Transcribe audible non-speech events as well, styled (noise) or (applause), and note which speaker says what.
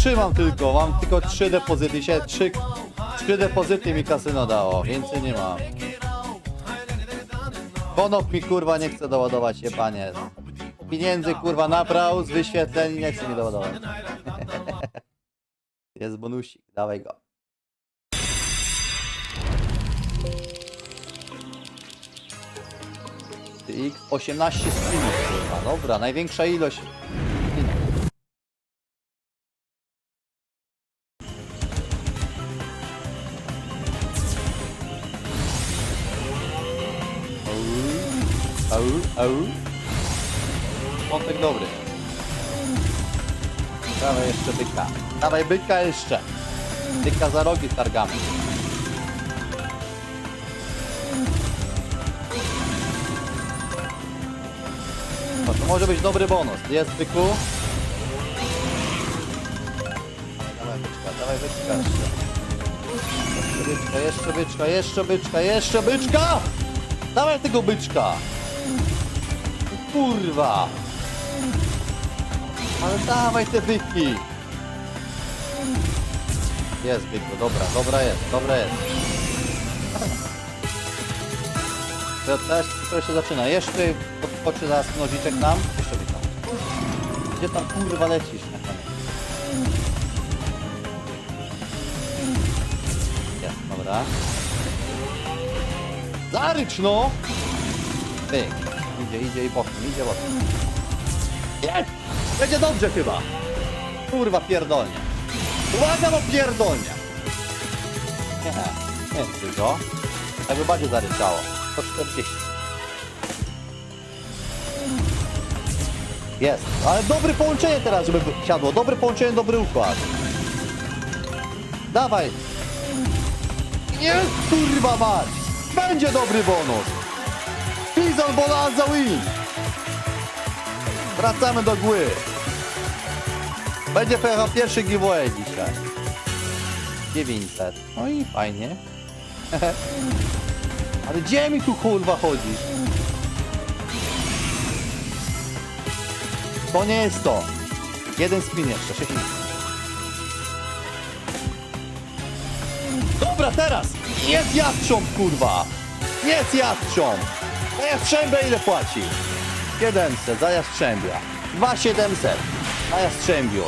Speaker 1: trzy mam tylko, mam tylko trzy depozyty, się trzy, trzy depozyty mi kasyno dało, więcej nie mam. Konop mi kurwa nie chce doładować się, panie. Pieniędzy kurwa nabrał z wyświetleń nie chce mi doładować. (laughs) Jest bonusik, dawaj go. X 18 spinów, kurwa. Dobra, największa ilość. Au, au. Potek dobry. Dawaj jeszcze byka. Dawaj byka jeszcze. Byka za rogi targamy. No to może być dobry bonus. Jest byku. Dawaj byczka, dawaj byczka jeszcze. Jeszcze byczka, jeszcze byczka, jeszcze byczka, jeszcze byczka! Dawaj tego byczka! Kurwa! Ale dawaj te byki! Jest byku, dobra, dobra jest, dobra jest. To też to się zaczyna. Jeszcze podskoczy zaraz nożyczek nam. Jeszcze byka. Gdzie tam kurwa lecisz na koniec? Jest, dobra. Zarycz no! Pyk. Idzie, idzie i bokiem, idzie bokiem. Jest! Będzie dobrze chyba. Kurwa pierdolnie. Uwaga, bo pierdolnie. Nie, nie jest dużo. Tak by bardziej zaryczało. 140. Jest, ale dobre połączenie teraz, żeby siadło. Dobre połączenie, dobry układ. Dawaj. Jest, kurwa mać. Będzie dobry bonus. Pizon Bonanza win. Wracamy do gły. Będzie chyba pierwszy giveaway dzisiaj. 900. No i fajnie. (laughs) Ale gdzie mi tu kurwa chodzisz? To nie jest to. Jeden spin jeszcze, 6 minut. Dobra, teraz! Jest jastrząb, kurwa! Jest jastrząb! A jastrzębia ile płaci? 700 za jastrzębia. 2700 na jastrzębiu.